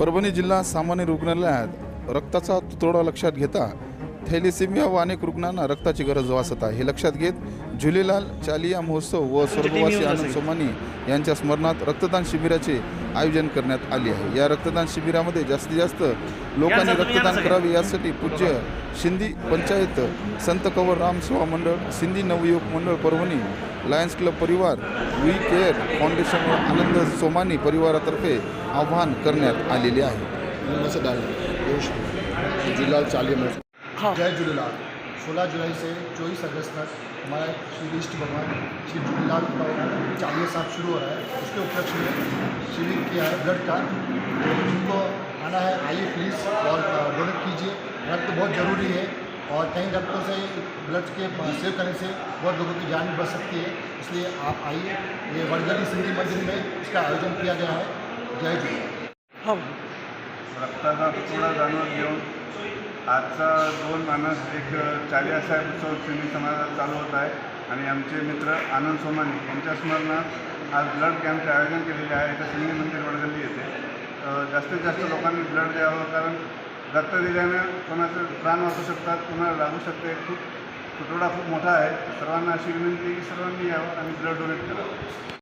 परभणी जिल्हा सामान्य रुग्णालयात रक्ताचा तुटवडा लक्षात घेता थॅलेसेमिया व अनेक रुग्णांना रक्ताची गरज भासत आहे हे लक्षात घेत झुलेलाल चालिया महोत्सव व स्वर्गवासी आनंद सोमानी यांच्या स्मरणात रक्तदान शिबिराचे आयोजन करण्यात आले आहे या रक्तदान शिबिरामध्ये जास्तीत जास्त लोकांनी रक्तदान करावे यासाठी पूज्य शिंदी पंचायत संत कवर राम सेवा मंडळ सिंधी नवयुवक मंडळ परभणी लायन्स क्लब परिवार वी केअर फाउंडेशन व आनंद सोमानी परिवारातर्फे आवाहन करण्यात आलेले आहे हाँ। जय झूलेलाल 16 जुलाई से 24 अगस्त तक हमारा श्री इष्ट भगवान श्री झूलेलाल का चालीह साहब शुरू हो रहा है। उसके उपलक्ष्य में शिविर किया है ब्लड का। तो जिनको आना है आइए प्लीज़ और डोनेट कीजिए। रक्त बहुत ज़रूरी है और कई रक्तों से ब्लड के सेव करने से बहुत लोगों की जान भी बच सकती है। इसलिए आप आइए। ये वड़गली सिंधी मंदिर में इसका आयोजन किया गया है। जय झूलेलाल हो। रक्ताचा तुकडा जाणून घेऊन आजचा दोन मानस एक चालियासाहेब उत्सव सिंधी समाजात चालू होत आहे. आणि आमचे मित्र आनंद सोमानी यांच्या स्मरणात आज ब्लड कॅम्पचे आयोजन केलेले आहे. इथं सिंधी मंदिर वडगल्ली येथे. जास्तीत जास्त लोकांनी ब्लड द्यावं कारण रक्त दिल्यानं कोणाचे प्राण वाचू शकतात कोणाला लागू शकते. खूप तुटवडा खूप मोठा आहे. सर्वांना अशी विनंती की सर्वांनी यावं आणि ब्लड डोनेट करावं.